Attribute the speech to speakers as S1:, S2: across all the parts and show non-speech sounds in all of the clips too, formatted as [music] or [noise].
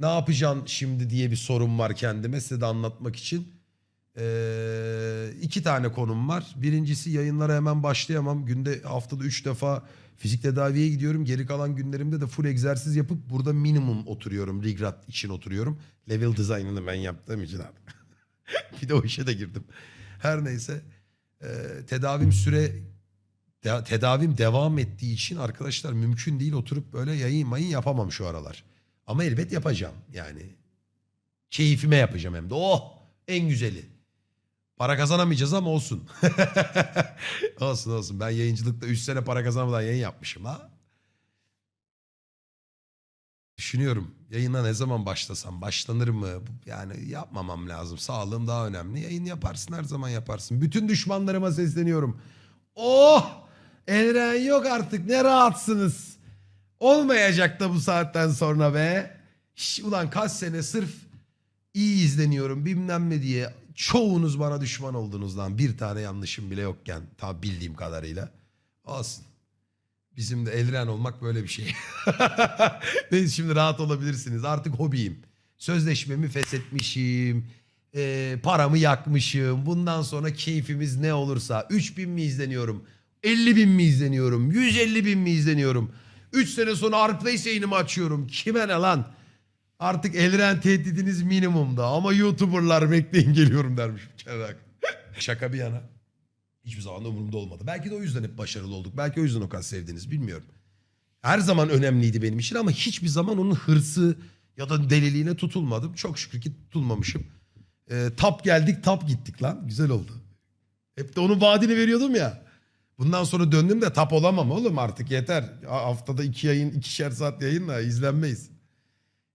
S1: ne yapacaksın şimdi diye bir sorum var kendime size de anlatmak için. Ee, iki tane konum var. Birincisi yayınlara hemen başlayamam. Günde haftada üç defa fizik tedaviye gidiyorum. Geri kalan günlerimde de full egzersiz yapıp burada minimum oturuyorum. Rigrat için oturuyorum. Level design'ını ben yaptığım için abi. [laughs] bir de o işe de girdim. Her neyse. Ee, tedavim süre tedavim devam ettiği için arkadaşlar mümkün değil oturup böyle yayın mayın yapamam şu aralar. Ama elbet yapacağım yani. Keyfime yapacağım hem de. Oh en güzeli. Para kazanamayacağız ama olsun. [laughs] olsun olsun. Ben yayıncılıkta 3 sene para kazanmadan yayın yapmışım ha. Düşünüyorum yayına ne zaman başlasam başlanır mı? Yani yapmamam lazım. Sağlığım daha önemli. Yayın yaparsın her zaman yaparsın. Bütün düşmanlarıma sesleniyorum. Oh! Elren yok artık ne rahatsınız. Olmayacak da bu saatten sonra be. Şş, ulan kaç sene sırf iyi izleniyorum bilmem ne diye çoğunuz bana düşman oldunuz lan. Bir tane yanlışım bile yokken ta bildiğim kadarıyla. Olsun. Bizim de elren olmak böyle bir şey. [laughs] Neyse şimdi rahat olabilirsiniz. Artık hobiyim. Sözleşmemi feshetmişim. Ee, paramı yakmışım. Bundan sonra keyfimiz ne olursa. 3000 mi izleniyorum? 50 bin mi izleniyorum? 150 bin mi izleniyorum? 3 sene sonra Artplace yayınımı açıyorum. Kime ne lan? Artık elren tehdidiniz minimumda. Ama YouTuber'lar bekleyin geliyorum dermiş. [laughs] Şaka bir yana. Hiçbir zaman da umurumda olmadı. Belki de o yüzden hep başarılı olduk. Belki o yüzden o kadar sevdiniz bilmiyorum. Her zaman önemliydi benim için ama hiçbir zaman onun hırsı ya da deliliğine tutulmadım. Çok şükür ki tutulmamışım. Ee, tap geldik tap gittik lan. Güzel oldu. Hep de onun vaadini veriyordum ya. Bundan sonra döndüm de tap olamam oğlum artık yeter. Ha- Haftada iki yayın, ikişer saat yayınla izlenmeyiz.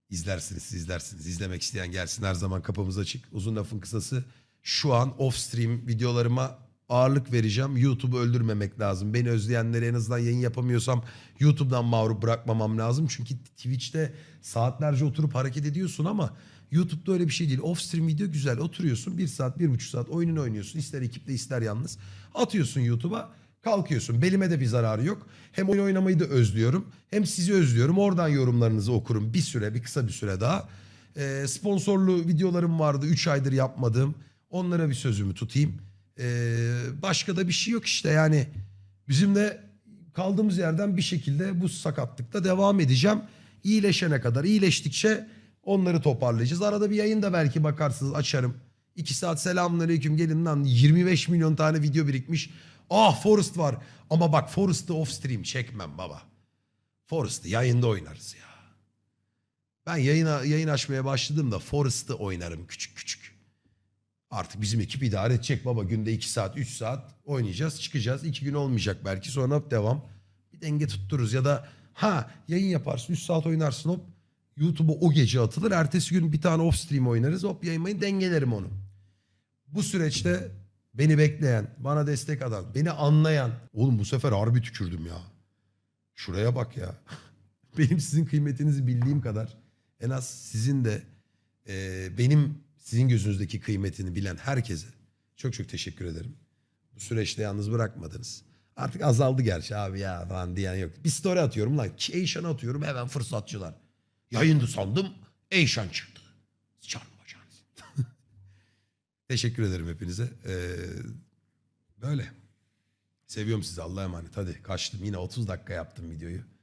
S1: İzlersiniz, izlersiniz. İzlemek isteyen gelsin her zaman kapımız açık. Uzun lafın kısası şu an off stream videolarıma ağırlık vereceğim. YouTube'u öldürmemek lazım. Beni özleyenlere en azından yayın yapamıyorsam YouTube'dan mağrup bırakmamam lazım. Çünkü Twitch'te saatlerce oturup hareket ediyorsun ama YouTube'da öyle bir şey değil. Off stream video güzel. Oturuyorsun bir saat, bir buçuk saat oyununu oynuyorsun. İster ekiple ister yalnız. Atıyorsun YouTube'a kalkıyorsun. Belime de bir zararı yok. Hem oyun oynamayı da özlüyorum. Hem sizi özlüyorum. Oradan yorumlarınızı okurum bir süre, bir kısa bir süre daha. Ee, sponsorlu videolarım vardı 3 aydır yapmadığım. Onlara bir sözümü tutayım. Ee, başka da bir şey yok işte yani. Bizim de kaldığımız yerden bir şekilde bu sakatlıkta devam edeceğim. İyileşene kadar. iyileştikçe onları toparlayacağız. Arada bir yayın da belki bakarsınız açarım. 2 saat selamünaleyküm gelin lan 25 milyon tane video birikmiş. Ah Forest var. Ama bak Forest'ı off stream çekmem baba. Forest'ı yayında oynarız ya. Ben yayına, yayın açmaya başladığımda Forest'ı oynarım küçük küçük. Artık bizim ekip idare edecek baba. Günde 2 saat 3 saat oynayacağız çıkacağız. 2 gün olmayacak belki sonra devam. Bir denge tuttururuz ya da ha yayın yaparsın 3 saat oynarsın hop. YouTube'a o gece atılır. Ertesi gün bir tane off stream oynarız. Hop yayınmayı dengelerim onu. Bu süreçte beni bekleyen, bana destek atan, beni anlayan. Oğlum bu sefer harbi tükürdüm ya. Şuraya bak ya. [laughs] Benim sizin kıymetinizi bildiğim kadar en az sizin de e, benim sizin gözünüzdeki kıymetini bilen herkese çok çok teşekkür ederim. Bu süreçte yalnız bırakmadınız. Artık azaldı gerçi abi ya falan diyen yok. Bir story atıyorum lan. Eyşan'ı atıyorum hemen fırsatçılar. Yayındı sandım. Eyşan çıktı. Bacağınızı. Teşekkür ederim hepinize. Ee, böyle. Seviyorum sizi Allah'a emanet. Hadi kaçtım. Yine 30 dakika yaptım videoyu.